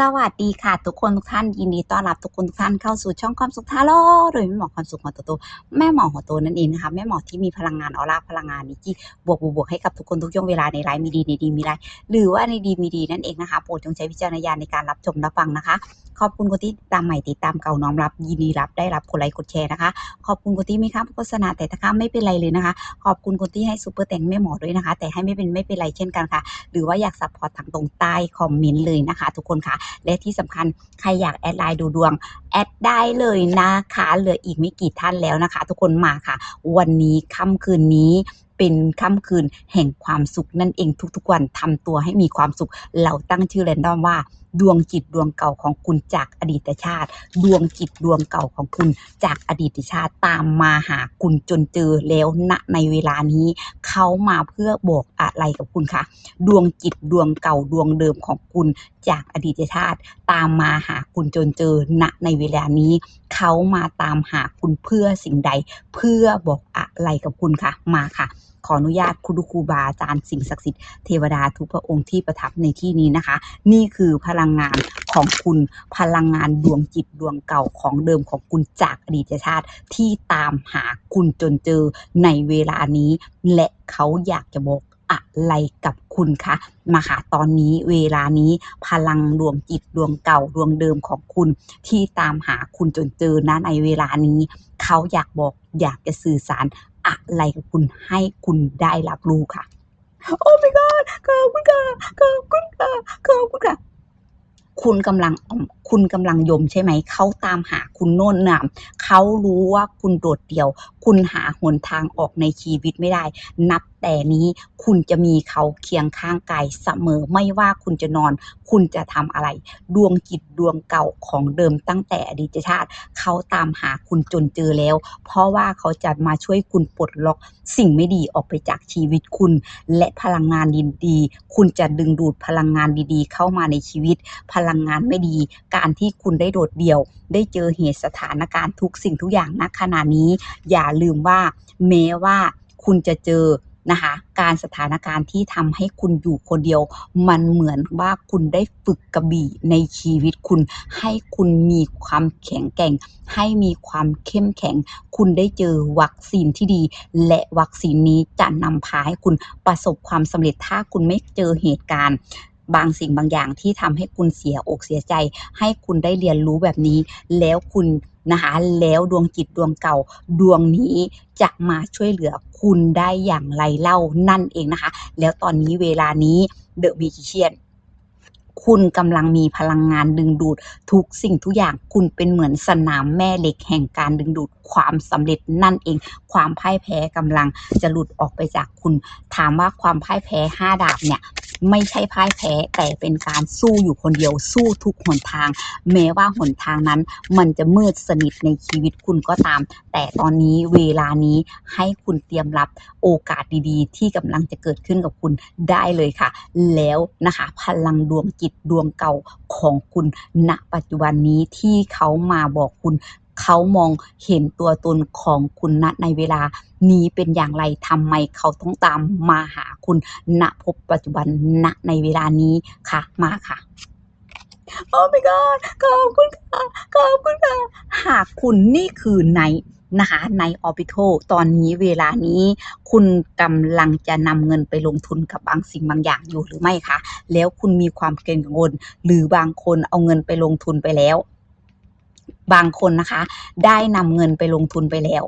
สวัสดีค่ะ ทุกคนทุกท่านยินดีต้อนรับทุกคนทุกท่านเข้าสู่ช่องความสุขทาโร่โดยแม่หมอความสุขของตัวโตแม่หมอของตัวนั่นเองนะคะแม่หมอที่มีพลังงานออร่าพลังงานนี้ที่บวกบวกบวกให้กับทุกคนทุกช่วงเวลาในไลฟ์มีดีในดีมีไลฟ์หรือว่าในดีมีดีนั่นเองนะคะโปรดจงใช้วิจารณญาณในการรับชมรับฟังนะคะ ขอบคุณคนที่ตามใหม่ติดตามเก่าน้อมรับ ยินดีรับได้รับกดไลค์กดแชร์นะคะขอบคุณคนที่ไม่ค้าโฆษณาแต่ถ้าค้าไม่เป็นไรเลยนะคะ ขอบคุณคนที่ให้ซูเปอร์แต่งแม่หมอด้วยนะคะ แต่ให้ไม่เป็นไม่เป็นไรเช่นกันค่ะ หรือว่าอยากซัพพอร์ตทางตรงใต้คอมเมนต์เลยนะคะ ทุกคนค่ะและที่สำคัญใครอยากแอดไลน์ดูดวง แอดได้เลยนะคะเหลืออีกไม่กี่ท่านแล้วนะคะ ทุกคนมาค่ะ วันนี้ค่ำคืนนี้เป็นค่ำคืนแห่งความสุขนั่นเองทุกๆวันทำตัวให้มีความสุข เราตั้งชื่อแรนดอมว่าดวงจิตดวงเก่าของคุณจากอดีตชาติ ดวงจิตดวงเก่าของคุณจากอดีตชาติตามมาหาคุณจนเจอแล้วณในเวลานี้เขามาเพื่อบอกอะไรกับคุณคะดวงจิตดวงเก่าดวงเดิมของคุณจากอดีตชาติ ตามมาหาคุณจนเจอณในเวลานี้เขามาตามหาคุณเพื่อสิ่งใด เพื่อบอกอะไรกับคุณคะมาค่ะ ขออนุญาตคุณครูบาอาจารย์สิ่งศักดิ์สิทธิ์เทวดาทุกพระองค์ที่ประทับในที่นี้นะคะ นี่คือพลังงานของคุณพลังงานดวงจิตดวงเก่าของเดิมของคุณจากอดีตชาติ ที่ตามหาคุณจนเจอในเวลานี้ และเขาอยากจะบอกอะไรกับคุณคะมาค่ะตอนนี้เวลานี้พลังดวงจิตดวงเก่าดวงเดิมของคุณ ที่ตามหาคุณจนเจอนะในเวลานี้ เขาอยากบอกอยากจะสื่อสาร อะไรกับคุณให้คุณได้รับรู้ค่ะ โอ้ my god ขอบคุณค่ะขอบคุณค่ะขอบคุณค่ะคุณกำลังคุณกำลังยมใช่ไหม เขาตามหาคุณโน่นน่ะเขารู้ว่าคุณโดดเดี่ยว คุณหาหนทางออกในชีวิตไม่ได้ นับแต่นี้คุณจะมีเขาเคียงข้างกายเสมอไม่ว่าคุณจะนอน คุณจะทำอะไร ดวงจิตดวงเก่าของเดิมตั้งแต่อดีตชาติ เขาตามหาคุณจนเจอแล้ว เพราะว่าเขาจะมาช่วยคุณปลดล็อกสิ่งไม่ดีออกไปจากชีวิตคุณ และพลังงานดีๆคุณจะดึงดูดพลังงานดีๆ เข้ามาในชีวิต พลังงานไม่ดี การที่คุณได้โดดเดี่ยว ได้เจอเหตุสถานการณ์ทุกสิ่งทุกอย่างณขณะนี้ อย่าลืมว่าแม้ว่าคุณจะเจอนะคะการสถานการณ์ที่ทำให้คุณอยู่คนเดียว มันเหมือนว่าคุณได้ฝึกกระบี่ในชีวิตคุณ ให้คุณมีความแข็งแกร่ง ให้มีความเข้มแข็ง คุณได้เจอวัคซีนที่ดี และวัคซีนนี้จะนำพาให้คุณประสบความสำเร็จถ้าคุณไม่เจอเหตุการณ์ บางสิ่งบางอย่างที่ทำให้คุณเสียอกเสียใจ ให้คุณได้เรียนรู้แบบนี้ แล้วคุณ นะคะแล้วดวงจิตดวงเก่าดวงนี้จะมาช่วยเหลือคุณได้อย่างไรเล่านั่นเองนะคะ แล้วตอนนี้เวลานี้เดอะมีเชียนคุณกำลังมีพลังงานดึงดูด ทุกสิ่งทุกอย่างคุณเป็นเหมือนสนามแม่เหล็กแห่งการดึงดูดความสำเร็จนั่นเอง ความพ่ายแพ้กำลังจะหลุดออกไปจากคุณ ถามว่าความพ่ายแพ้ห้าดาบเนี่ย ไม่ใช่พ่ายแพ้แต่เป็นการสู้อยู่คนเดียวสู้ทุกหนทาง แม้ว่าหนทางนั้น มันจะมืดสนิทในชีวิตคุณก็ตาม แต่ตอนนี้เวลานี้ให้คุณเตรียมรับโอกาสดีๆ ที่กำลังจะเกิดขึ้นกับคุณได้เลยค่ะ แล้วนะคะพลังดวงจิตดวงเก่าของคุณณปัจจุบันนี้ที่เขามาบอกคุณ เขามองเห็นตัวตนของคุณณในเวลานี้เป็นอย่างไรทำไมเขาต้องตามมาหาคุณณพบปัจจุบันณในเวลานี้ค่ะมาค่ะโอ้ my god ขอบคุณค่ะขอบคุณค่ะหากคุณนี่คือไนนะคะในออ r ิ i ทตอนนี้เวลานี้ คุณกำลังจะนำเงินไปลงทุนกับบางสิ่งบางอย่างอยู่หรือไม่คะแล้วคุณมีความเกรงกังวลหรือบางคนเอาเงินไปลงทุนไปแล้ว บางคนนะคะ ได้นำเงินไปลงทุนไปแล้ว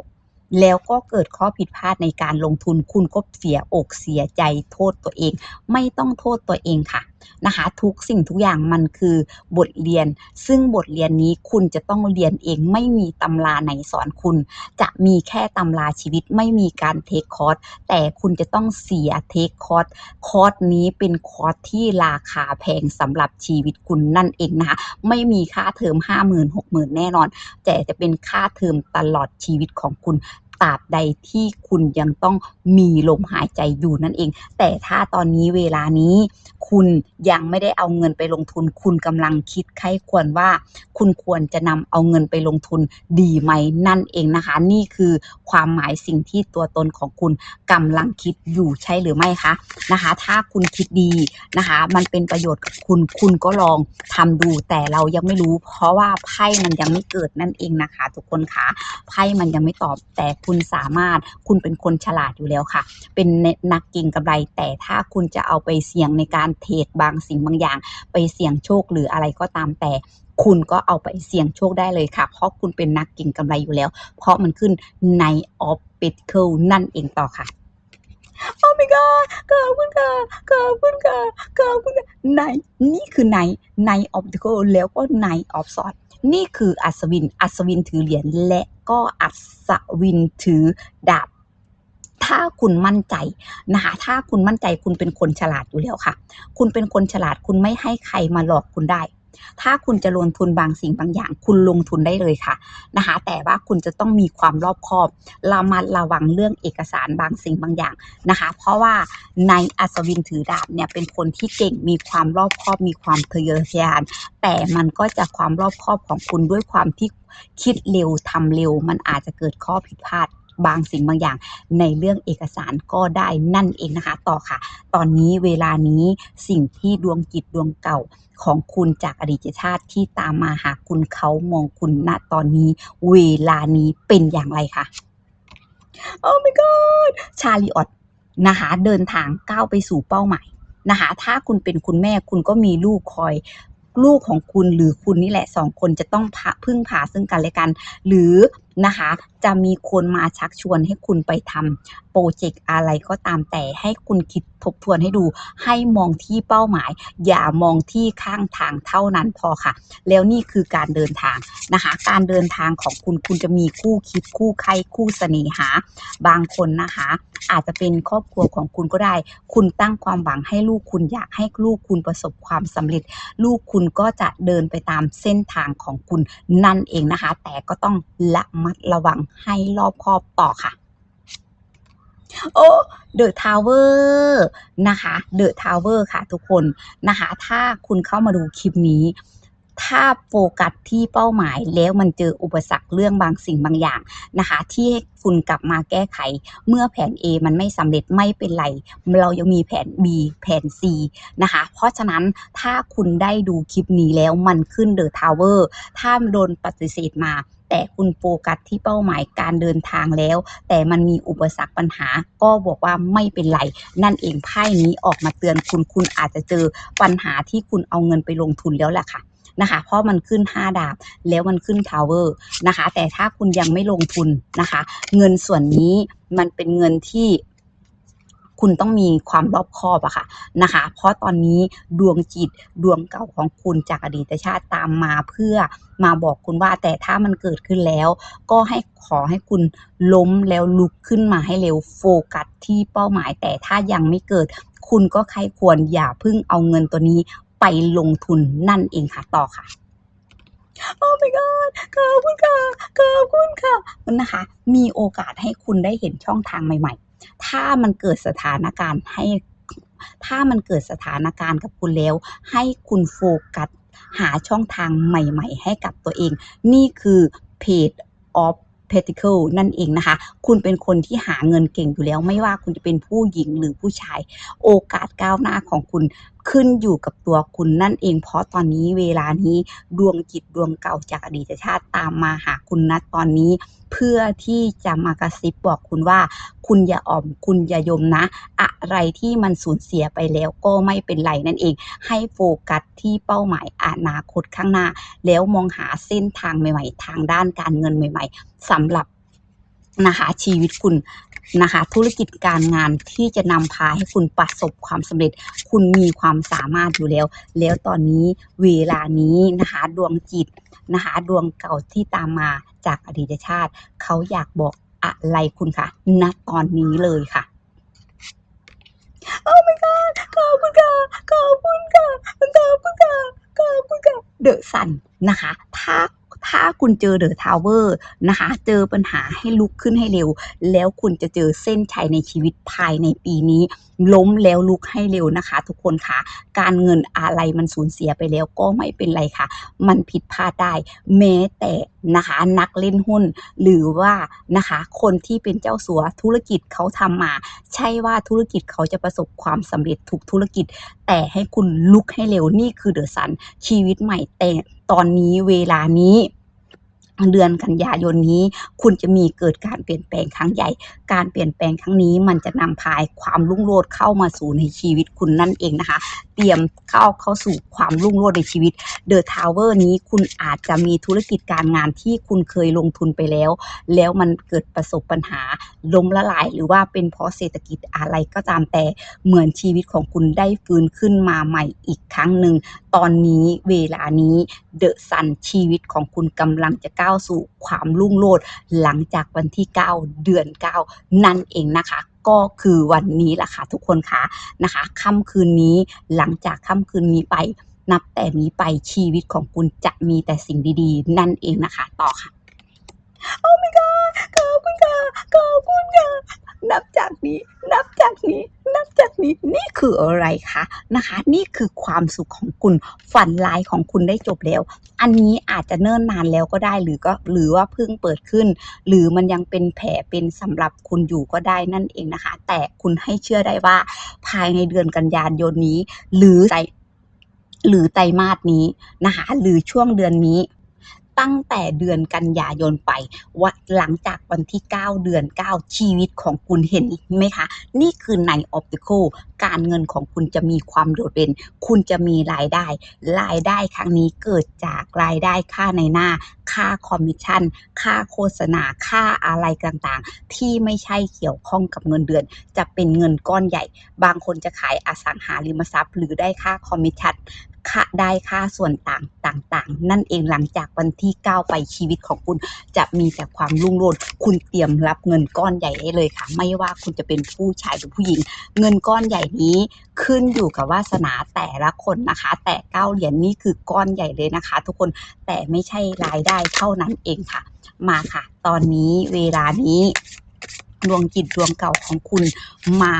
แล้วก็เกิดข้อผิดพลาดในการลงทุนคุณก็เสียอกเสียใจโทษตัวเอง ไม่ต้องโทษตัวเองค่ะ นะคะ ทุกสิ่งทุกอย่างมันคือบทเรียน ซึ่งบทเรียนนี้คุณจะต้องเรียนเองไม่มีตำราไหนสอนคุณ จะมีแค่ตำราชีวิตไม่มีการเทคคอร์สแต่คุณจะต้องเสียเทคคอร์สคอร์สนี้เป็นคอร์สที่ราคาแพงสำหรับชีวิตคุณนั่นเองนะคะไม่มีค่าเทอมห้าหมื่นหกหมื่นแน่นอน แต่จะเป็นค่าเทอมตลอดชีวิตของคุณตราบใดที่คุณยังต้องมีลมหายใจอยู่นั่นเอง แต่ถ้าตอนนี้เวลานี้ คุณยังไม่ได้เอาเงินไปลงทุน คุณกำลังคิดไข้ควรว่า คุณควรจะนำเอาเงินไปลงทุนดีไหมนั่นเองนะคะ นี่คือความหมายสิ่งที่ตัวตนของคุณกำลังคิดอยู่ใช่หรือไม่คะนะคะ ถ้าคุณคิดดีนะคะ มันเป็นประโยชน์กับคุณคุณก็ลองทำดูแต่เรายังไม่รู้ เพราะว่าไพ่มันยังไม่เกิดนั่นเองนะคะ ทุกคนคะไพ่มันยังไม่ตอบแต่คุณสามารถคุณเป็นคนฉลาดอยู่แล้วค่ะ เป็นนักเก็งกำไรแต่ถ้าคุณจะเอาไปเสี่ยงในการเทรดบางสิ่งบางอย่าง ไปเสี่ยงโชคหรืออะไรก็ตามแต่คุณก็เอาไปเสี่ยงโชคได้เลยค่ะ เพราะคุณเป็นนักเก็งกำไรอยู่แล้ว เพราะมันขึ้นใน of p e t c l e นั่นเองต่อค่ะโอ้ my god ขอบคุณค่ะขอบคุณค่ะขอบคุณค่ะในนี่คือในใน of p e t c l e แล้วก็ใน of sword นี่คืออัศวิน อัศวินถือเหรียญและก็อัศวินถือดาบ ถ้าคุณมั่นใจนะคะถ้าคุณมั่นใจคุณเป็นคนฉลาดอยู่แล้วค่ะ คุณเป็นคนฉลาดคุณไม่ให้ใครมาหลอกคุณได้ ถ้าคุณจะลงทุนบางสิ่งบางอย่าง คุณลงทุนได้เลยค่ะนะคะแต่ว่าคุณจะต้องมีความรอบคอบระมัดระวังเรื่องเอกสารบางสิ่งบางอย่างนะคะ เพราะว่าในอัศวินถือดาบเนี่ยเป็นคนที่เก่งมีความรอบคอบมีความทะเยอทะยาน แต่มันก็จะความรอบคอบของคุณด้วยความที่คิดเร็วทำเร็ว มันอาจจะเกิดข้อผิดพลาด บางสิ่งบางอย่างในเรื่องเอกสารก็ได้นั่นเองนะคะ ต่อค่ะ ตอนนี้เวลานี้สิ่งที่ดวงจิตดวงเก่าของคุณจากอดีตชาติที่ตามมาหาคุณเขามองคุณณตอนนี้ เวลานี้เป็นอย่างไรคะโอ้ my god ชาลีออตนะคะเดินทางก้าวไปสู่เป้าหมายนะคะถ้าคุณเป็นคุณแม่คุณก็มีลูกคอยลูกของคุณหรือคุณนี่แหละสองคนจะต้องพาพึ่งพาซึ่งกันและกัน หรือ นะคะ จะมีคนมาชักชวนให้คุณไปทำโปรเจกต์อะไรก็ตามแต่ให้คุณคิดทบทวนให้ดู ให้มองที่เป้าหมาย อย่ามองที่ข้างทางเท่านั้นพอค่ะ แล้วนี่คือการเดินทางนะคะ การเดินทางของคุณคุณจะมีคู่คิดคู่ใครคู่เสน่หา บางคนนะคะ อาจจะเป็นครอบครัวของคุณก็ได้ คุณตั้งความหวังให้ลูกคุณอยากให้ลูกคุณประสบความสำเร็จ ลูกคุณก็จะเดินไปตามเส้นทางของคุณนั่นเองนะคะ แต่ก็ต้องระมดระวังให้รอบคอบต่อค่ะ โอ้เดอะทาวเวอร์นะคะเดอะทาวเวอร์ค่ะทุกคนนะคะ ถ้าคุณเข้ามาดูคลิปนี้ ถ้าโฟกัสที่เป้าหมายแล้วมันเจออุปสรรคเรื่องบางสิ่งบางอย่างนะคะ ที่ให้คุณกลับมาแก้ไข เมื่อแผน A มันไม่สำเร็จไม่เป็นไร เรายังมีแผน B แผน C นะคะ เพราะฉะนั้นถ้าคุณได้ดูคลิปนี้แล้วมันขึ้นเดอะทาวเวอร์ถ้าโดนปฏิเสธมา แต่คุณโฟกัสที่เป้าหมายการเดินทางแล้ว แต่มันมีอุปสรรคปัญหา ก็บอกว่าไม่เป็นไร นั่นเองไพ่นี้ออกมาเตือนคุณคุณอาจจะเจอปัญหาที่คุณเอาเงินไปลงทุนแล้วแหละค่ะ นะคะ เพราะมันขึ้น 5 ดาบ แล้วมันขึ้นทาวเวอร์นะคะ แต่ถ้าคุณยังไม่ลงทุนนะคะ เงินส่วนนี้มันเป็นเงินที่คุณต้องมีความรอบคอบอะค่ะนะคะ เพราะตอนนี้ดวงจิตดวงเก่าของคุณจากอดีตชาติตามมาเพื่อมาบอกคุณว่าแต่ถ้ามันเกิดขึ้นแล้ว ก็ให้ขอให้คุณล้มแล้วลุกขึ้นมาให้เร็วโฟกัสที่เป้าหมาย แต่ถ้ายังไม่เกิด คุณก็ใครควรอย่าพิ่งเอาเงินตัวนี้ ไปลงทุนนั่นเองค่ะต่อค่ะโอ้ my god ขอบคุณค่ะขอบคุณค่ะนะคะ มีโอกาสให้คุณได้เห็นช่องทางใหม่ ๆ ถ้ามันเกิดสถานการณ์ให้ ถ้ามันเกิดสถานการณ์กับคุณแล้ว ให้คุณโฟกัสหาช่องทางใหม่ ๆ ให้กับตัวเอง นี่คือเพจ of Pentacle นั่นเองนะคะ คุณเป็นคนที่หาเงินเก่งอยู่แล้ว ไม่ว่าคุณจะเป็นผู้หญิงหรือผู้ชาย โอกาสก้าวหน้าของคุณ ขึ้นอยู่กับตัวคุณนั่นเอง เพราะตอนนี้เวลานี้ดวงจิตดวงเก่าจากอดีตชาติตามมาหาคุณณตอนนี้ เพื่อที่จะมากระซิบบอกคุณว่า คุณอย่าอ่อมคุณอย่ายมนะ อะไรที่มันสูญเสียไปแล้วก็ไม่เป็นไรนั่นเอง ให้โฟกัสที่เป้าหมายอนาคตข้างหน้า แล้วมองหาเส้นทางใหม่ ๆ ทางด้านการเงินใหม่ ๆสำหรับ นะคะ ชีวิตคุณนะคะ ธุรกิจการงานที่จะนำพาให้คุณประสบความสำเร็จ คุณมีความสามารถอยู่แล้ว แล้วตอนนี้เวลานี้นะคะดวงจิตนะคะดวงเก่าที่ตามมาจากอดีตชาติ เขาอยากบอกอะไรคุณคะณตอนนี้เลยค่ะโอ้ my god ขอบคุณค่ะขอบคุณค่ะขอบคุณค่ะขอบคุณค่ะเดอะซันนะคะ ถ้า ถ้าคุณเจอเดอะทาวเวอร์นะคะ เจอปัญหาให้ลุกขึ้นให้เร็ว แล้วคุณจะเจอเส้นชัยในชีวิตภายในปีนี้ ล้มแล้วลุกให้เร็วนะคะ ทุกคนค่ะ การเงินอะไรมันสูญเสียไปแล้วก็ไม่เป็นไรค่ะ มันผิดพลาดได้ แม้แต่นะคะนักเล่นหุ้น หรือว่านะคะคนที่เป็นเจ้าสัวธุรกิจเขาทำมา ใช่ว่าธุรกิจเขาจะประสบความสำเร็จทุกธุรกิจ แต่ให้คุณลุกให้เร็วนี่คือเดอะซันชีวิตใหม่แต่ตอนนี้เวลานี้เดือนกันยายนนี้ คุณจะมีเกิดการเปลี่ยนแปลงครั้งใหญ่ การเปลี่ยนแปลงครั้งนี้มันจะนำพายความรุ่งโรจน์เข้ามาสู่ในชีวิตคุณนั่นเองนะคะ เตรียมเข้าเข้าสู่ความรุ่งโรจน์ในชีวิตเดอะทาวเวอร์นี้คุณอาจจะมีธุรกิจการงานที่คุณเคยลงทุนไปแล้ว แล้วมันเกิดประสบปัญหาล้มละลาย หรือว่าเป็นเพราะเศรษฐกิจอะไรก็ตามแต่เหมือนชีวิตของคุณได้ฟื้นขึ้นมาใหม่อีกครั้งหนึ่งตอนนี้เวลานี้เดอะซันชีวิตของคุณกำลังจะก้าวสู่ความรุ่งโรจน์หลังจากวันที่ 9 เดือน 9นั่นเองนะคะก็คือวันนี้แหละค่ะทุกคนคะนะคะค่ำคืนนี้หลังจากค่ำคืนนี้ไปนับแต่นี้ไปชีวิตของคุณจะมีแต่สิ่งดีๆ นั่นเองนะคะ ต่อค่ะ โอ้ my god ขอบคุณค่ะขอบคุณค่ะ นับจากนี้ นับจากนี้ นับจากนี้ นี่คืออะไรคะนะคะ นี่คือความสุขของคุณ ฝันร้ายของคุณได้จบแล้ว อันนี้อาจจะเนิ่นนานแล้วก็ได้ หรือก็หรือว่าเพิ่งเปิดขึ้น หรือมันยังเป็นแผลเป็นสำหรับคุณอยู่ก็ได้นั่นเองนะคะ แต่คุณให้เชื่อได้ว่า ภายในเดือนกันยายนนี้ หรือไตหรือไตรมาสนี้นะคะ หรือช่วงเดือนนี้ ตั้งแต่เดือนกันยายนไปว่าหลังจากวันที่ 9 เดือน 9 ชีวิตของคุณเห็นไหมคะ นี่คือในออปติโคการเงินของคุณจะมีความโดดเด่น คุณจะมีรายได้ รายได้ครั้งนี้เกิดจากรายได้ค่าในหน้า ค่าคอมมิชชั่น ค่าโฆษณา ค่าอะไรต่างๆ ที่ไม่ใช่เกี่ยวข้องกับเงินเดือน จะเป็นเงินก้อนใหญ่ บางคนจะขายอสังหาริมทรัพย์ หรือได้ค่าคอมมิชชั่น ค่าได้ค่าส่วนต่างต่างๆ นั่นเองหลังจากวันที่ 9 ไปชีวิตของคุณจะมีแต่ความรุ่งโรจน์คุณเตรียมรับเงินก้อนใหญ่ได้เลยค่ะ ไม่ว่าคุณจะเป็นผู้ชายหรือผู้หญิง เงินก้อนใหญ่นี้ขึ้นอยู่กับวาสนาแต่ละคนนะคะ แต่เก้าเหรียญนี่คือก้อนใหญ่เลยนะคะ ทุกคนแต่ไม่ใช่รายได้เท่านั้นเองค่ะ มาค่ะ ตอนนี้เวลานี้ ดวงจิตดวงเก่าของคุณมา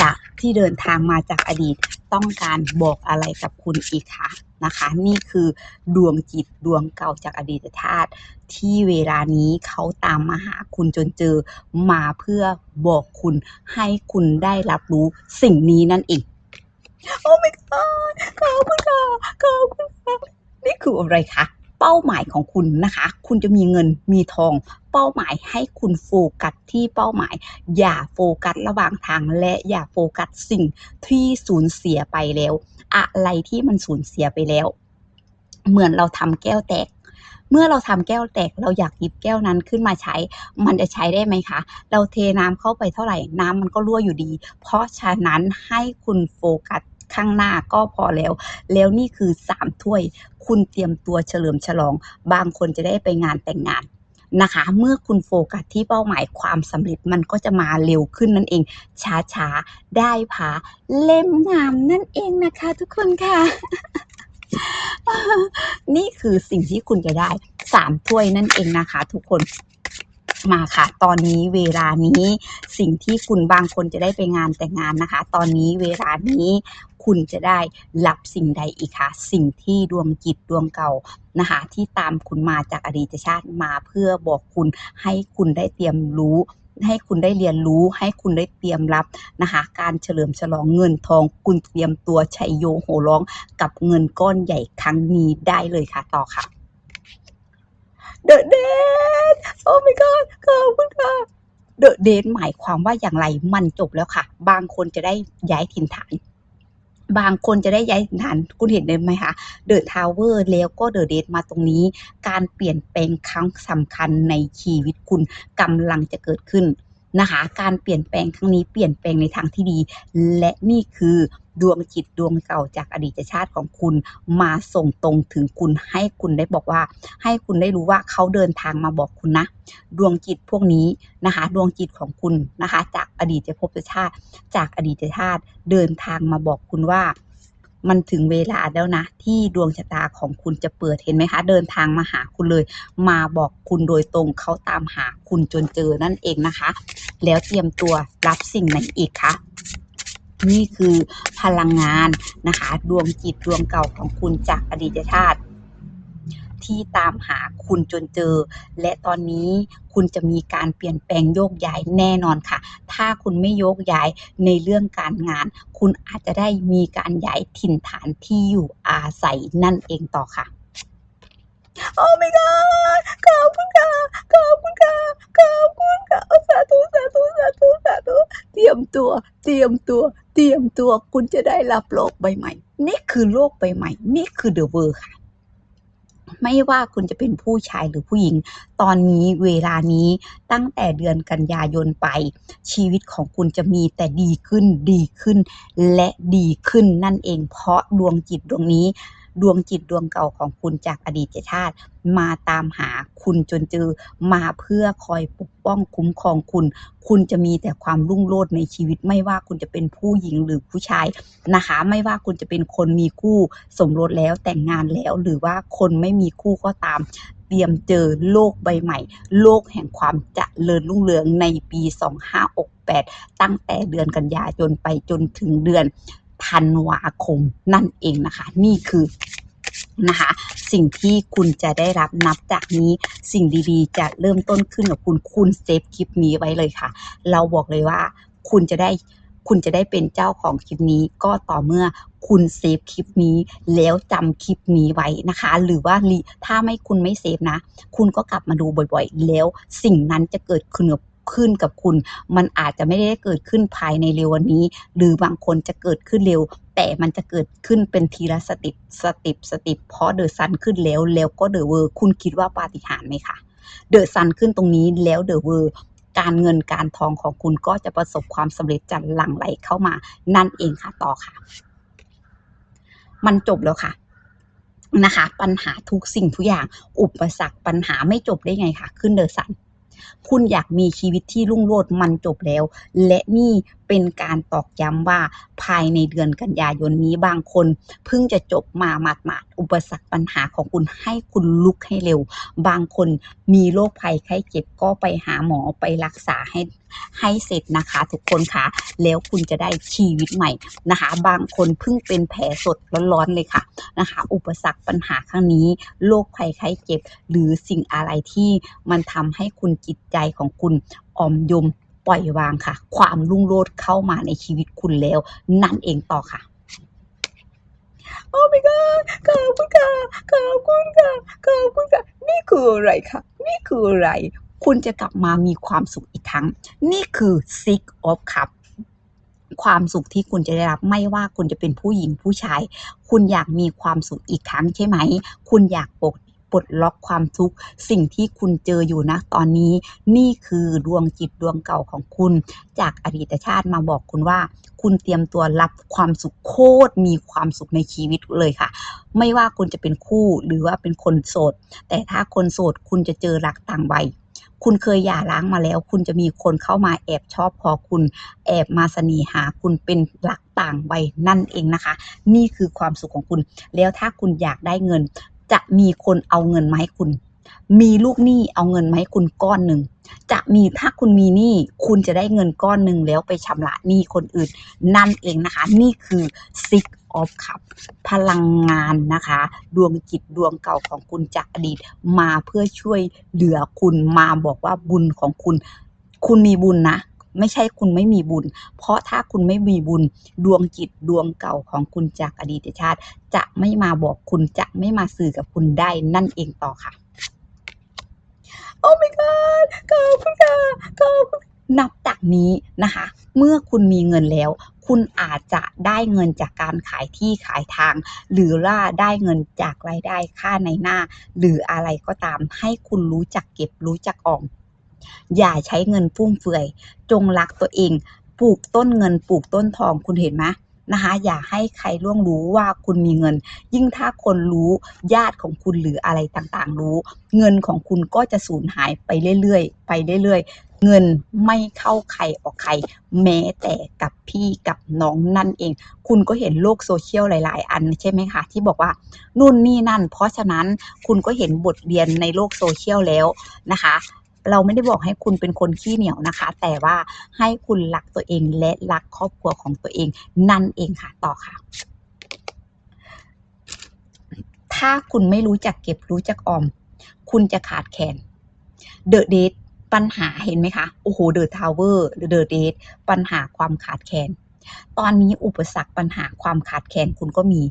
จากที่เดินทางมาจากอดีต ต้องการบอกอะไรกับคุณอีกคะนะคะ นี่คือดวงจิตดวงเก่าจากอดีตชาติ ที่เวลานี้เขาตามมาหาคุณจนเจอมาเพื่อบอกคุณให้คุณได้รับรู้สิ่งนี้นั่นเองโอ้ my god ขอบคุณค่ะขอบคุณค่ะนี่คืออะไรคะเป้าหมายของคุณนะคะ คุณจะมีเงินมีทอง เป้าหมายให้คุณโฟกัสที่เป้าหมาย อย่าโฟกัสระหว่างทางและอย่าโฟกัสสิ่งที่สูญเสียไปแล้ว อะไรที่มันสูญเสียไปแล้ว เหมือนเราทำแก้วแตกเมื่อเราทำแก้วแตกเราอยากหยิบแก้วนั้นขึ้นมาใช้ มันจะใช้ได้ไหมคะ เราเทน้ำเข้าไปเท่าไหร่น้ำมันก็รั่วอยู่ดี เพราะฉะนั้นให้คุณโฟกัสข้างหน้าก็พอแล้ว แล้วนี่คือสามถ้วย คุณเตรียมตัวเฉลิมฉลอง บางคนจะได้ไปงานแต่งงาน นะคะ เมื่อคุณโฟกัสที่เป้าหมายความสำเร็จมันก็จะมาเร็วขึ้นนั่นเอง ช้าๆ ได้ผาเล่มงามนั่นเองนะคะทุกคนค่ะ นี่คือสิ่งที่คุณจะได้สามถ้วยนั่นเองนะคะ ทุกคน มาค่ะ ตอนนี้เวลานี้สิ่งที่คุณบางคนจะได้ไปงานแต่งงานนะคะ ตอนนี้เวลานี้คุณจะได้รับสิ่งใดอีกคะสิ่งที่ดวงจิตดวงเก่านะคะที่ตามคุณมาจากอดีตชาติมาเพื่อบอกคุณให้คุณได้เตรียมรู้ให้คุณได้เรียนรู้ให้คุณได้เตรียมรับนะคะการเฉลิมฉลองเงินทอง คุณเตรียมตัวชัยโยโห่ร้องกับเงินก้อนใหญ่ครั้งนี้ได้เลยค่ะต่อค่ะ เดอะเดโอ้ my god ขอบคุณค่ะเดอะเดหมายความว่าอย่างไรมันจบแล้วค่ะ บางคนจะได้ย้ายถิ่นฐาน บางคนจะได้ย้ายถิ่นฐานคุณเห็นได้ไหมคะ The Tower แล้วก็เดอะเดทมาตรงนี้ การเปลี่ยนแปลงครั้งสำคัญในชีวิตคุณกำลังจะเกิดขึ้น นะคะ การเปลี่ยนแปลงครั้งนี้เปลี่ยนแปลงในทางที่ดี และนี่คือดวงจิตดวงเก่าจากอดีตชาติของคุณมาส่งตรงถึงคุณให้คุณได้บอกว่า ให้คุณได้รู้ว่าเขาเดินทางมาบอกคุณนะ ดวงจิตพวกนี้นะคะ ดวงจิตของคุณนะคะ จากอดีตภพชาติ จากอดีตชาติเดินทางมาบอกคุณว่า มันถึงเวลาแล้วนะ ที่ดวงชะตาของคุณจะเปิดเห็นไหมคะ เดินทางมาหาคุณเลย มาบอกคุณโดยตรงเขาตามหาคุณจนเจอนั่นเองนะคะ แล้วเตรียมตัวรับสิ่งไหนอีกคะนี่คือพลังงานนะคะ ดวงจิตดวงเก่าของคุณจากอดีตชาติที่ตามหาคุณจนเจอ และตอนนี้ คุณจะมีการเปลี่ยนแปลงโยกย้ายแน่นอนค่ะ ถ้าคุณไม่โยกย้ายในเรื่องการงาน คุณอาจจะได้มีการย้ายถิ่นฐานที่อยู่อาศัยนั่นเองต่อค่ะโอ้ my god ขอบคุณค่ะขอบคุณค่ะขอบคุณค่ะสาธุสาธุสาธุสาธุเตรียมตัว เตรียมตัว เตรียมตัวคุณจะได้รับโลกใบใหม่ นี่คือโลกใบใหม่ นี่คือเดอะเวอร์ค่ะ ไม่ว่าคุณจะเป็นผู้ชายหรือผู้หญิง ตอนนี้เวลานี้ตั้งแต่เดือนกันยายนไป ชีวิตของคุณจะมีแต่ดีขึ้นดีขึ้น และดีขึ้นนั่นเองเพราะดวงจิตดวงนี้ ดวงจิตดวงเก่าของคุณจากอดีตชาติ มาตามหาคุณจนเจอมาเพื่อคอยปกป้องคุ้มครองคุณ คุณจะมีแต่ความรุ่งโรจน์ในชีวิตไม่ว่าคุณจะเป็นผู้หญิงหรือผู้ชายนะคะ ไม่ว่าคุณจะเป็นคนมีคู่สมรสแล้วแต่งงานแล้วหรือว่าคนไม่มีคู่ก็ตามเตรียมเจอโลกใบใหม่ โลกแห่งความเจริญรุ่งเรืองในปี 2568 ตั้งแต่เดือนกันยายนไปจนถึงเดือน ธันวาคมนั่นเองนะคะ นี่คือนะคะสิ่งที่คุณจะได้รับนับจากนี้สิ่งดีๆ จะเริ่มต้นขึ้นกับคุณคุณเซฟคลิปนี้ไว้เลยค่ะ เราบอกเลยว่าคุณจะได้คุณจะได้เป็นเจ้าของคลิปนี้ก็ต่อเมื่อคุณเซฟคลิปนี้แล้วจำคลิปนี้ไว้นะคะ หรือว่าถ้าไม่คุณไม่เซฟนะ คุณก็กลับมาดูบ่อยๆ แล้วสิ่งนั้นจะเกิดขึ้นกับ ขึ้นกับคุณ มันอาจจะไม่ได้เกิดขึ้นภายในเร็ววันนี้ หรือบางคนจะเกิดขึ้นเร็ว แต่มันจะเกิดขึ้นเป็นทีละสติปสติปสติปเพราะเดอะซันขึ้นแล้ว แล้วก็เดอะเวอร์คุณคิดว่าปาฏิหาริย์ไหมคะเดอะซันขึ้นตรงนี้แล้วเดอะเวอร์การเงินการทองของคุณก็จะประสบความสำเร็จจันหลั่งไหลเข้ามา นั่นเองค่ะต่อค่ะ มันจบแล้วค่ะนะคะ ปัญหาทุกสิ่งทุกอย่าง อุปสรรคปัญหาไม่จบได้ไงคะขึ้นเดอะซัน คุณอยากมีชีวิตที่รุ่งโรจน์มันจบแล้ว และนี่เป็นการตอกย้ำว่าภายในเดือนกันยายนนี้บางคนเพิ่งจะจบมาหมาดๆอุปสรรคปัญหาของคุณให้คุณลุกให้เร็ว บางคนมีโรคภัยไข้เจ็บก็ไปหาหมอไปรักษาให้ให้เสร็จนะคะ ทุกคนค่ะ แล้วคุณจะได้ชีวิตใหม่นะคะ บางคนเพิ่งเป็นแผลสดร้อนๆเลยค่ะนะคะ อุปสรรคปัญหาครั้งนี้โรคภัยไข้เจ็บ หรือสิ่งอะไรที่มันทำให้คุณจิตใจของคุณอ่อมยม ปล่อยวางค่ะ ความรุ่งโรจน์เข้ามาในชีวิตคุณแล้ว นั่นเองต่อค่ะโอ้ my god ขอบคุณค่ะขอบคุณค่ะขอบคุณค่ะนี่คืออะไรคะนี่คืออะไร คุณจะกลับมามีความสุขอีกครั้ง นี่คือ six of cup ความสุขที่คุณจะได้รับไม่ว่าคุณจะเป็นผู้หญิงผู้ชาย คุณอยากมีความสุขอีกครั้งใช่ไหม คุณอยากปลด ปลดล็อกความทุกข์สิ่งที่คุณเจออยู่นะตอนนี้ นี่คือดวงจิตดวงเก่าของคุณ จากอดีตชาติมาบอกคุณว่า คุณเตรียมตัวรับความสุขโคตรมีความสุขในชีวิตเลยค่ะ ไม่ว่าคุณจะเป็นคู่หรือว่าเป็นคนโสด แต่ถ้าคนโสดคุณจะเจอรักต่างวัยคุณเคยหย่าร้างมาแล้ว คุณจะมีคนเข้ามาแอบชอบพอคุณ แอบมาสน่หาคุณเป็นรักต่างวัยนั่นเองนะคะ นี่คือความสุขของคุณ แล้วถ้าคุณอยากได้เงิน จะมีคนเอาเงินมาให้คุณ มีลูกหนี้เอาเงินมาให้คุณก้อนหนึ่ง จะมีถ้าคุณมีหนี้คุณจะได้เงินก้อนหนึ่งแล้วไปชำระหนี้คนอื่น นั่นเองนะคะ นี่คือ six of cup พลังงานนะคะ ดวงจิตดวงเก่าของคุณจากอดีตมาเพื่อช่วยเหลือคุณมาบอกว่าบุญของคุณ คุณมีบุญนะ ไม่ใช่คุณไม่มีบุญ เพราะถ้าคุณไม่มีบุญ ดวงจิตดวงเก่าของคุณจากอดีตชาติ จะไม่มาบอกคุณจะไม่มาสื่อกับคุณได้นั่นเองต่อค่ะ โอ้ my god ขอบคุณค่ะขอบคุณนับจากนี้นะคะ เมื่อคุณมีเงินแล้ว คุณอาจจะได้เงินจากการขายที่ขายทาง หรือว่าได้เงินจากรายได้ค่าในหน้า หรืออะไรก็ตามให้คุณรู้จักเก็บรู้จักออม อย่าใช้เงินฟุ่มเฟือย จงรักตัวเอง ปลูกต้นเงิน ปลูกต้นทองคุณเห็นไหมนะคะอย่าให้ใครล่วงรู้ว่าคุณมีเงิน ยิ่งถ้าคนรู้ญาติของคุณหรืออะไรต่างๆ รู้ เงินของคุณก็จะสูญหายไปเรื่อยๆ ไปเรื่อยๆ เงินไม่เข้าใครออกใคร แม้แต่กับพี่กับน้องนั่นเอง คุณก็เห็นโลกโซเชียลหลาย ๆ อันใช่ไหมคะที่บอกว่านู่นนี่นั่น เพราะฉะนั้นคุณก็เห็นบทเรียนในโลกโซเชียลแล้วนะคะ เราไม่ได้บอกให้คุณเป็นคนขี้เหนียวนะคะ แต่ว่าให้คุณรักตัวเองและรักครอบครัวของตัวเอง นั่นเองค่ะต่อค่ะถ้าคุณไม่รู้จักเก็บรู้จักออม คุณจะขาดแคลนเดอะเดทปัญหาเห็นไหมคะ โอ้โหเดอะทาวเวอร์เดอะเดทปัญหาความขาดแคลนตอนนี้อุปสรรคปัญหาความขาดแคลนคุณก็มี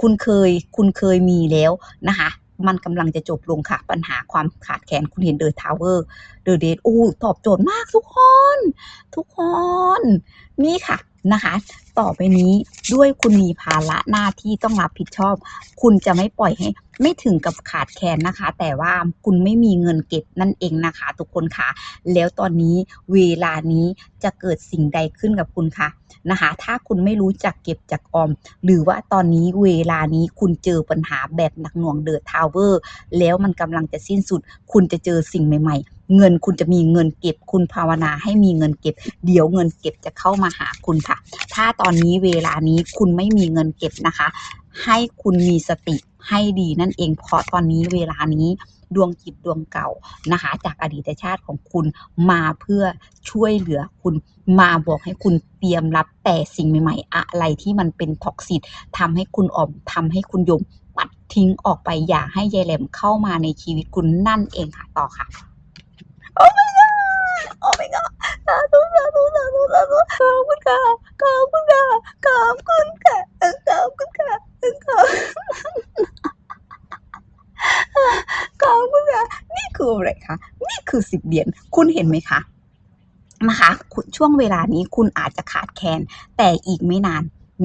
คุณเคยคุณเคยมีแล้วนะคะ มันกำลังจะจบลงค่ะ ปัญหาความขาดแคลนคุณเห็นเดอะทาวเวอร์เดอะเดทโอ้ตอบโจทย์มากทุกคน ทุกคน นี่ค่ะ นะคะ ต่อไปนี้ด้วยคุณมีภาระหน้าที่ต้องรับผิดชอบ คุณจะไม่ปล่อยให้ไม่ถึงกับขาดแคลนนะคะ แต่ว่าคุณไม่มีเงินเก็บนั่นเองนะคะ ทุกคนค่ะ แล้วตอนนี้เวลานี้จะเกิดสิ่งใดขึ้นกับคุณคะนะคะ ถ้าคุณไม่รู้จักเก็บจากออม หรือว่าตอนนี้เวลานี้คุณเจอปัญหาแบบหนักหน่วงเดือะทาวเวอร์แล้วมันกำลังจะสิ้นสุด คุณจะเจอสิ่งใหม่ ๆ เงินคุณจะมีเงินเก็บ คุณภาวนาให้มีเงินเก็บ เดี๋ยวเงินเก็บจะเข้ามาหาคุณค่ะ ถ้าตอนนี้เวลานี้คุณไม่มีเงินเก็บนะคะ ให้คุณมีสติให้ดีนั่นเองเพราะตอนนี้เวลานี้ดวงจิตดวงเก่านะคะ จากอดีตชาติของคุณมาเพื่อช่วยเหลือคุณมาบอกให้คุณเตรียมรับแต่สิ่งใหม่ๆ อะไรที่มันเป็นท็อกซิตทำให้คุณออมทำให้คุณยมปัดทิ้งออกไปอย่าให้ยายแหลมเข้ามาในชีวิตคุณนั่นเองค่ะต่อค่ะ โอ้ my god โอ้ my god สาธุสาธุสาธุสาธุขอบคุณค่ะขอบคุณค่ะขอบคุณค่ะขอบคุณค่ะขอบขอบคุณค่ะนี่คืออะไรคะนี่คือสิบเหรียญคุณเห็นไหมคะนะคะคุณช่วงเวลานี้คุณอาจจะขาดแคลนแต่อีกไม่นาน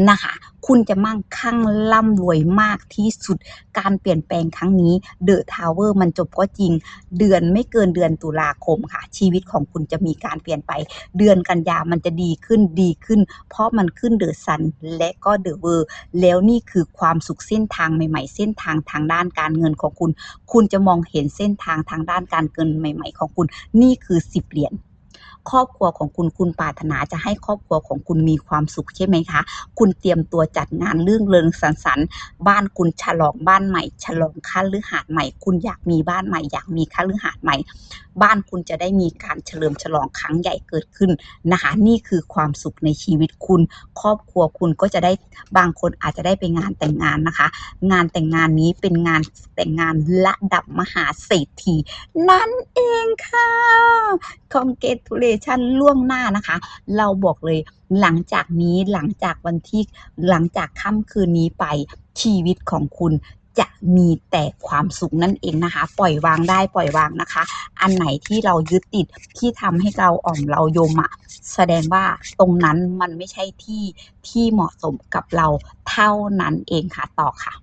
นะคะ คุณจะมั่งคั่งร่ำรวยมากที่สุด การเปลี่ยนแปลงครั้งนี้เดอะทาวเวอร์มันจบก็จริง เดือนไม่เกินเดือนตุลาคมค่ะ ชีวิตของคุณจะมีการเปลี่ยนไป เดือนกันยามันจะดีขึ้นดีขึ้น เพราะมันขึ้นเดอะซันและก็เดอะเวอร์แล้วนี่คือความสุขเส้นทางใหม่ ๆ เส้นทางทางด้านการเงินของคุณ คุณจะมองเห็นเส้นทางทางด้านการเงินใหม่ ๆ ของคุณ นี่คือสิบเหรียญ ครอบครัวของคุณคุณปรารถนาจะให้ครอบครัวของคุณมีความสุขใช่ไหมคะ คุณเตรียมตัวจัดงานเรื่องเริงสรรสรรค์บ้านคุณฉลองบ้านใหม่ ฉลองค่าลือหาดใหม่ คุณอยากมีบ้านใหม่ อยากมีค่าลือหาดใหม่ บ้านคุณจะได้มีการเฉลิมฉลองครั้งใหญ่เกิดขึ้นนะคะนี่คือความสุขในชีวิตคุณ ครอบครัวคุณก็จะได้บางคนอาจจะได้ไปงานแต่งงานนะคะ งานแต่งงานนี้เป็นงานแต่งงานระดับมหาเศรษฐีนั่นเองค่ะ congratulation ล่ล่วงหน้านะคะ เราบอกเลยหลังจากนี้หลังจากวันที่หลังจากค่ำคืนนี้ไปชีวิตของคุณจะมีแต่ความสุขนั่นเองนะคะ ปล่อยวางได้ปล่อยวางนะคะ อันไหนที่เรายึดติดที่ทำให้เราอ่อมเราโยมอะแสดงว่าตรงนั้นมันไม่ใช่ที่ที่เหมาะสมกับเราเท่านั้นเองค่ะต่อค่ะ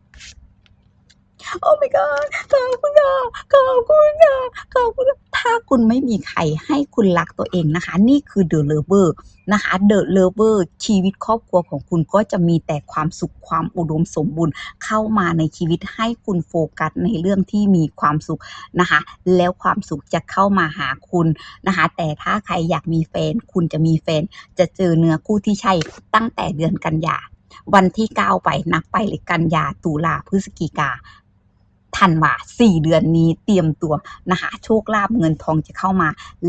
โอ้ my god ขอบคุณค่ะขอบคุณค่ะขอบคุณค่ะถ้าคุณไม่มีใครให้คุณรักตัวเองนะคะ นี่คือ the lover นะคะ the lover ชีวิตครอบครัวของคุณก็จะมีแต่ความสุขความอุดมสมบูรณ์เข้ามาในชีวิตให้คุณโฟกัสในเรื่องที่มีความสุขนะคะ แล้วความสุขจะเข้ามาหาคุณนะคะ แต่ถ้าใครอยากมีแฟน คุณจะมีแฟน จะเจอเนื้อคู่ที่ใช่ตั้งแต่เดือนกันยาวันที่ 9 ไปนับไปเลยกันยาตุลาพฤศจิกา ธันวาสี่เดือนนี้เตรียมตัวนะคะโชคลาภเงินทองจะเข้ามา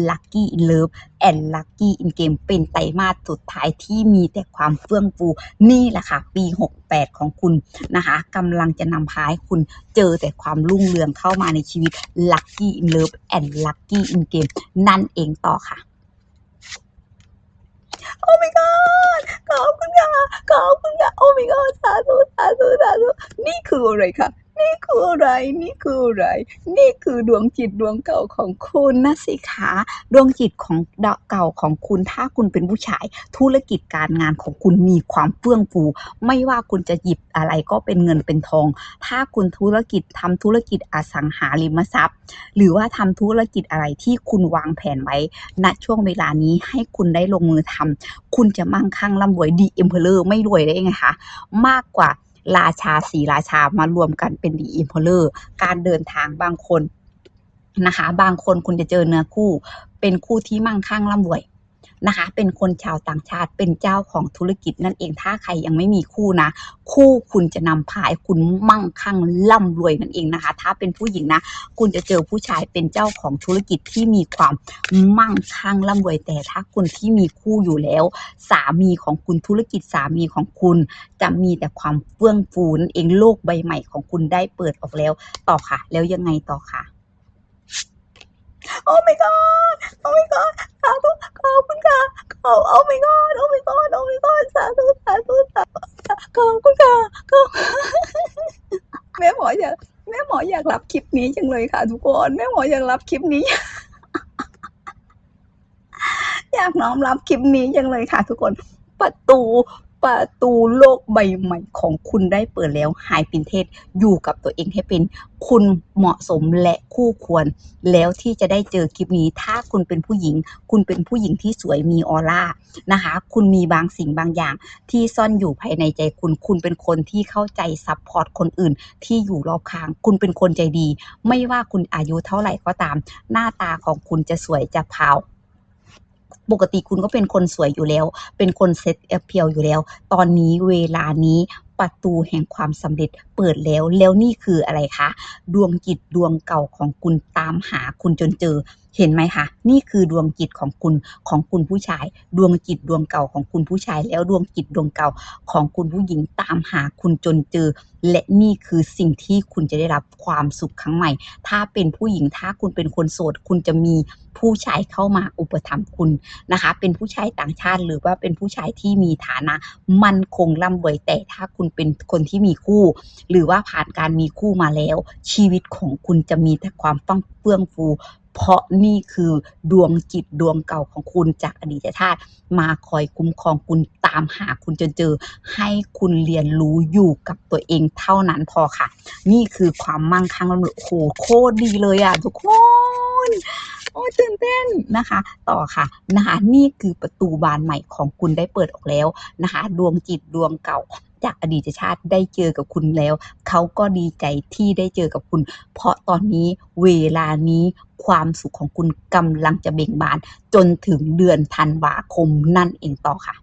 Lucky in Love and Lucky in Game เป็นไตรมาสสุดท้ายที่มีแต่ความเฟื่องฟู นี่แหละค่ะ ปี 68 ของคุณนะคะกำลังจะนำพาให้คุณเจอแต่ความรุ่งเรืองเข้ามาในชีวิต Lucky in Love and Lucky in Game นั่นเองต่อค่ะโอ้ my god ขอบคุณค่ะ ขอบคุณค่ะ โอ้ my god สาธุสาธุสาธุนี่คืออะไรคะ นี่คืออะไร นี่คืออะไร นี่คือดวงจิตดวงเก่าของคุณนะสิคะดวงจิตของดาวเก่าของคุณ ถ้าคุณเป็นผู้ชาย ธุรกิจการงานของคุณมีความเฟื่องฟูไม่ว่าคุณจะหยิบอะไรก็เป็นเงินเป็นทอง ถ้าคุณธุรกิจทำธุรกิจอสังหาริมทรัพย์ หรือว่าทำธุรกิจอะไรที่คุณวางแผนไว้ณช่วงเวลานี้ให้คุณได้ลงมือทำคุณจะมั่งคั่งร่ำรวยดีเอ็มเพลอร์ไม่รวยได้ไงคะมากกว่า ราชาสีราชามารวมกันเป็นดีอิมเลอร์การเดินทางบางคนนะคะ บางคนคุณจะเจอเนื้อคู่ เป็นคู่ที่มั่งคั่งร่ำรวย นะคะ เป็นคนชาวต่างชาติเป็นเจ้าของธุรกิจนั่นเองถ้าใครยังไม่มีคู่นะ คู่คุณจะนำพาคุณมั่งคั่งร่ำรวยนั่นเองนะคะ ถ้าเป็นผู้หญิงนะ คุณจะเจอผู้ชายเป็นเจ้าของธุรกิจที่มีความมั่งคั่งร่ำรวยแต่ถ้าคุณที่มีคู่อยู่แล้ว สามีของคุณธุรกิจสามีของคุณ จะมีแต่ความเฟื่องฟูนั่นเองโลกใบใหม่ของคุณได้เปิดออกแล้วต่อค่ะ แล้วยังไงต่อค่ะ โอ้ my god โอ้ my god สาธุขอบคุณค่ะขอบโอ้ my god โอ้ my god โอ้ my god สาธุสาธุสาธุขอบคุณค่ะขอบแม่หมออยากแม่หมออยากรับคลิปนี้จังเลยค่ะ ทุกคนแม่หมออยากรับคลิปนี้อยากน้อมรับคลิปนี้จังเลยค่ะ ทุกคน ประตู ประตูโลกใบใหม่ของคุณได้เปิดแล้วหายปินเทศอยู่กับตัวเองให้เป็น คุณเหมาะสมและคู่ควร แล้วที่จะได้เจอคลิปนี้ ถ้าคุณเป็นผู้หญิง คุณเป็นผู้หญิงที่สวยมีออร่านะคะ คุณมีบางสิ่งบางอย่าง ที่ซ่อนอยู่ภายในใจคุณ คุณเป็นคนที่เข้าใจซัพพอร์ตคนอื่น ที่อยู่รอบข้าง คุณเป็นคนใจดี ไม่ว่าคุณอายุเท่าไหร่ก็ตาม หน้าตาของคุณจะสวยจะพาว ปกติคุณก็เป็นคนสวยอยู่แล้ว เป็นคนเซ็ตเพียวอยู่แล้ว ตอนนี้เวลานี้ประตูแห่งความสำเร็จเปิดแล้ว แล้วนี่คืออะไรคะ ดวงจิตดวงเก่าของคุณตามหาคุณจนเจอ เห็นไหมคะนี่คือดวงจิตของคุณของคุณผู้ชาย ดวงจิตดวงเก่าของคุณผู้ชาย แล้วดวงจิตดวงเก่าของคุณผู้หญิงตามหาคุณจนเจอ และนี่คือสิ่งที่คุณจะได้รับความสุขครั้งใหม่ ถ้าเป็นผู้หญิงถ้าคุณเป็นคนโสด คุณจะมีผู้ชายเข้ามาอุปถัมภ์คุณนะคะ เป็นผู้ชายต่างชาติหรือว่าเป็นผู้ชายที่มีฐานะ มั่นคงร่ำรวยแต่ถ้าคุณเป็นคนที่มีคู่ หรือว่าผ่านการมีคู่มาแล้ว ชีวิตของคุณจะมีแต่ความฟั่งเฟื่องฟู เพราะนี่คือดวงจิตดวงเก่าของคุณจากอดีตชาติ มาคอยคุ้มครองคุณตามหาคุณจนเจอ ให้คุณเรียนรู้อยู่กับตัวเองเท่านั้นพอค่ะ นี่คือความมั่งคั่งร่ำรวยโหโคตรดีเลยอะทุกคนโอ้ตื่นเต้นนะคะ ต่อค่ะนะคะนี่คือประตูบานใหม่ของคุณได้เปิดออกแล้วนะคะ ดวงจิตดวงเก่าจากอดีตชาติได้เจอกับคุณแล้ว เขาก็ดีใจที่ได้เจอกับคุณ เพราะตอนนี้เวลานี้ ความสุขของคุณกำลังจะเบ่งบาน จนถึงเดือนธันวาคมนั่นเองต่อค่ะ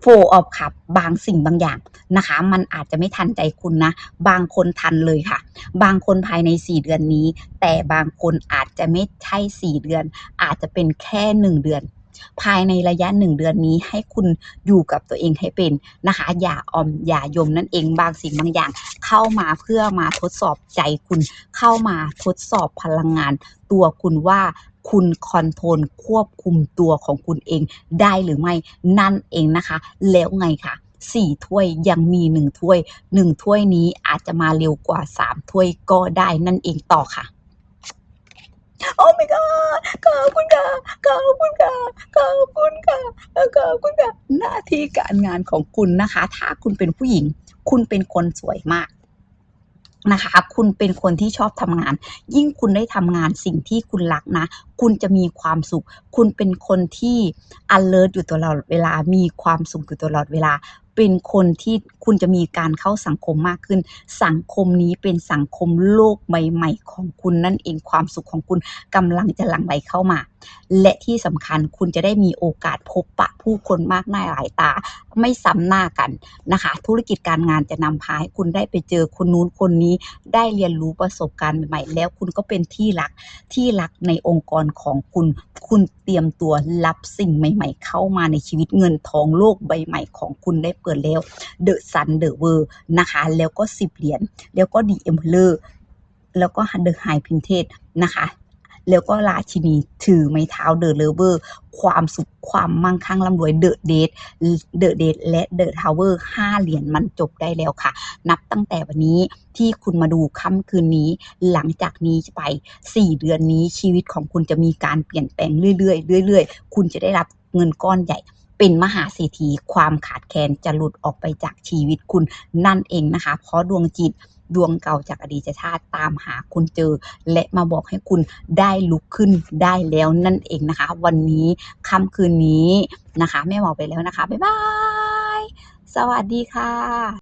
โฟออฟครับบางสิ่งบางอย่างนะคะ มันอาจจะไม่ทันใจคุณนะ บางคนทันเลยค่ะ บางคนภายใน4เดือนนี้ แต่บางคนอาจจะไม่ใช่4เดือน อาจจะเป็นแค่1เดือน ภายในระยะ 1 เดือนนี้ให้คุณอยู่กับตัวเองให้เป็นนะคะ อย่าออมอย่ายมนั่นเองบางสิ่งบางอย่าง เข้ามาเพื่อมาทดสอบใจคุณเข้ามาทดสอบพลังงาน ตัวคุณว่าคุณคอนโทรลควบคุมตัวของคุณเองได้หรือไม่นั่นเองนะคะ แล้วไงคะสี่ถ้วยยังมีหนึ่งถ้วยหนึ่งถ้วยนี้อาจจะมาเร็วกว่าสามถ้วยก็ได้นั่นเองต่อค่ะ โอ้ my god ขอบคุณค่ะขอบคุณค่ะขอบคุณค่ะขอบคุณค่ะหน้าที่การงานของคุณนะคะ ถ้าคุณเป็นผู้หญิง คุณเป็นคนสวยมากนะคะ คุณเป็นคนที่ชอบทำงาน ยิ่งคุณได้ทำงานสิ่งที่คุณรักนะ คุณจะมีความสุข คุณเป็นคนที่ alert อยู่ตลอดเวลา มีความสุขอยู่ตลอดเวลา เป็นคนที่คุณจะมีการเข้าสังคมมากขึ้น สังคมนี้เป็นสังคมโลกใหม่ ๆ ของคุณนั่นเองความสุขของคุณกำลังจะหลั่งไหลเข้ามา และที่สำคัญคุณจะได้มีโอกาสพบปะผู้คนมากหน้าหลายตา ไม่ซ้ำหน้ากันนะคะ ธุรกิจการงานจะนำพาให้คุณได้ไปเจอคนนู้นคนนี้ได้เรียนรู้ประสบการณ์ใหม่ๆแล้วคุณก็เป็นที่รักที่รักในองค์กรของคุณ คุณเตรียมตัวรับสิ่งใหม่ ๆ เข้ามาในชีวิตเงินทองโลกใบใหม่ของคุณได้เปิดแล้วเดอะซันเดอะเวอร์นะคะ แล้วก็สิบเหรียญแล้วก็ดีเอ็มเพลอร์แล้วก็เดอะไฮพินเทสนะคะแล้วก็ราชินีถือไม้เท้าเดอะเลเวอร์ความสุขความมั่งคั่งร่ำรวยเดอะเดทเดอะเดทและเดอะทาวเวอร์ห้าเหรียญมันจบได้แล้วค่ะ นับตั้งแต่วันนี้ที่คุณมาดูค่ำคืนนี้ หลังจากนี้ไป 4 เดือนนี้ชีวิตของคุณจะมีการเปลี่ยนแปลงเรื่อยๆเรื่อยๆ คุณจะได้รับเงินก้อนใหญ่ เป็นมหาเศรษฐีความขาดแคลนจะหลุดออกไปจากชีวิตคุณนั่นเองนะคะ เพราะดวงจิตดวงเก่าจากอดีตชาติตามหาคุณเจอ และมาบอกให้คุณได้ลุกขึ้นได้แล้วนั่นเองนะคะ วันนี้ค่ำคืนนี้นะคะแม่หมอไปแล้วนะคะ บ๊ายบาย สวัสดีค่ะ